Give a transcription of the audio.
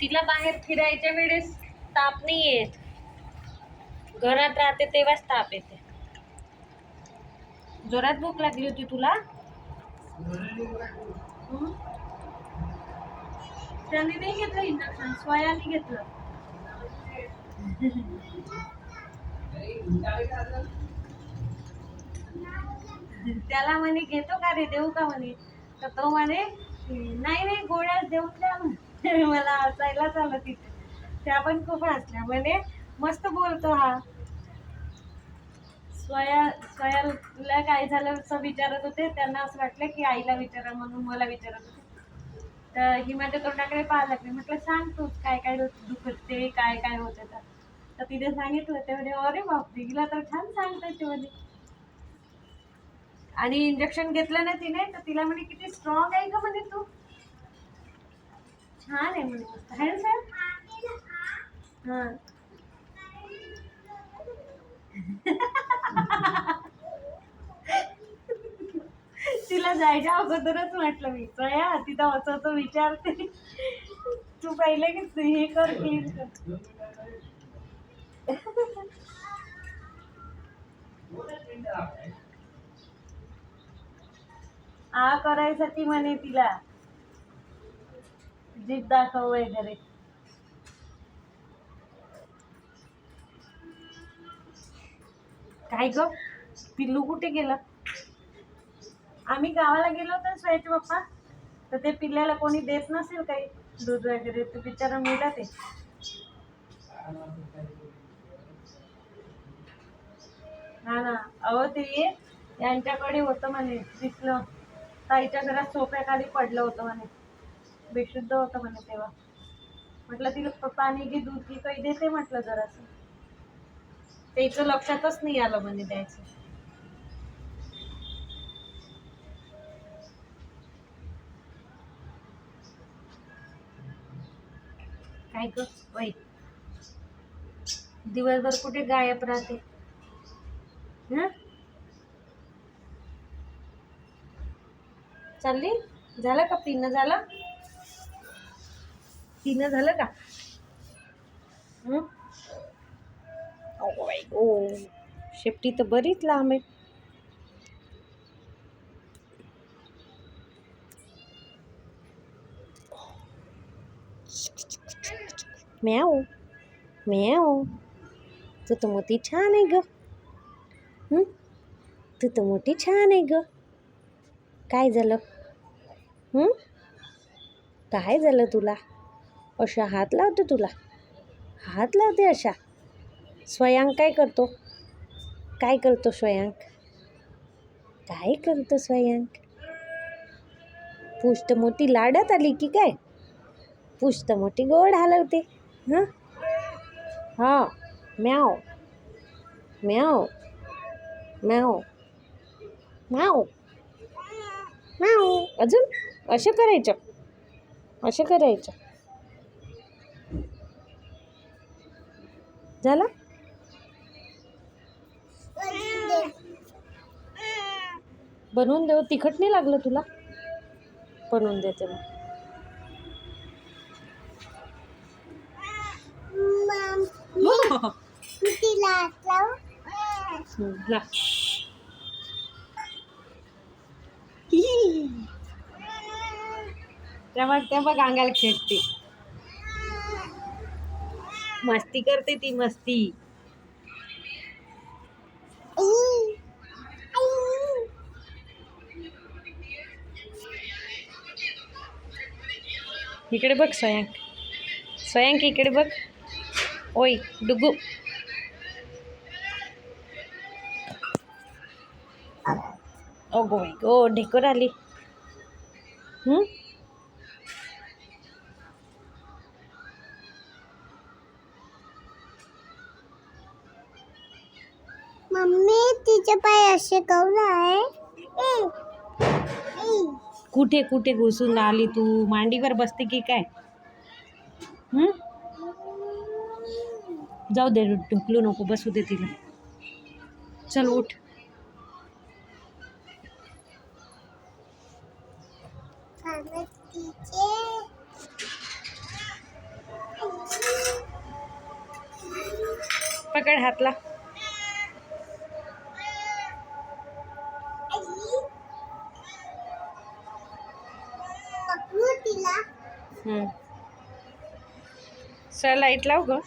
तिला बाहेर फिरायच्या वेळेस ताप नाही येत घरात राहते तेव्हाच ताप येते. जोरात भूक लागली होती तुला? त्याने नाही घेतलं इंडक्शन स्वयाने घेतलं. त्याला म्हणे घेतो का रे? देऊ का म्हणे? तर तो म्हणे नाही नाही गोळ्या देऊन द्या मला हसायलाच आलं तिथे. त्या पण खूप हसल्या. म्हणे मस्त बोलतो हा. स्वया स्वयाला काय झालं असं विचारत होते. त्यांना असं वाटलं की आईला विचारा म्हणून मला विचारत होते. तर ही माझ्या तोंडाकडे पाहायला लागली. म्हटलं सांग तू काय काय दुखते काय काय होतं तर. तर तिने सांगितलं ते म्हणे अरे बापरे हिला तर छान सांगता येते म्हणे आणि इंजेक्शन घेतलं ना तिने तर तिला म्हणे किती स्ट्रॉंग आहे का म्हणे तू. छान आहे म्हणे. आहे ना सर हां. तिला जायच्या अगोदरच म्हटलं मी चया तिथं असं असं विचारते तू पहिले की हे कर क्लीन कर. आ करायसाठी म्हणे तिला. जीभ दाखव वगैरे. काय ग? पिल्लू कुठे गेलं? आम्ही गावाला गेलो होतो स्वयंचे पप्पा. तर ते पिल्ल्याला कोणी देत नसेल काही दूध वगैरे तर बिचारा मिळत ते. हा ना. अहो ते यांच्याकडे होतं म्हणे दिसलं ताईच्या घरात सोफ्याखाली पडलं होतं म्हणे. बेशुद्ध होतं म्हणे तेव्हा. म्हटलं तिला पाणी घे दूध घे काही देते म्हटलं जरासं. त्याचं लक्षातच नाही आलं म्हणे द्यायचं. काय ग? वाईट दिवसभर कुठे गायब राहते? हं? चालली? झालं का? पिणं झालं? पिणं झालं का? हं? शेपटी तर बरीच लांब आहे. म्याओ म्याव तू तर मोठी छान आहे ग. तू तर मोठी छान आहे ग. काय झालं? काय झालं तुला? अशा हात लावते तुला? हात लावते अशा? स्वयंक काय करतो? काय करतो स्वयंक? काय करतो स्वयंक? पुष्ट मोठी लाडात आली की काय? पुष्ट मोठी गोड हलवते. हां? हां म्याव. म्याव. म्याव. म्याव. म्याव. अजून? असं करायचं असं करायचं झालं? बनवून देऊ. तिखट नाही लागलं तुला? बनवून देते मग. हं, ला तेव्हा तेव्हा अंगाला खेळते मस्ती करते ती मस्ती. इकडे बघ स्वयंक. स्वयंक इकडे बघ. ओय डुगू. ओ गोय गो ढेकर आली. मम्मी तिचे पाय असे कौन आहे? कुठे कुठे घुसून आली तू? मांडीवर बसते की काय? हं? जाऊ दे ढुकलू नको बसू दे तिला. चल उठ. तिचे पकड हातला. सर लाइट लाव ग.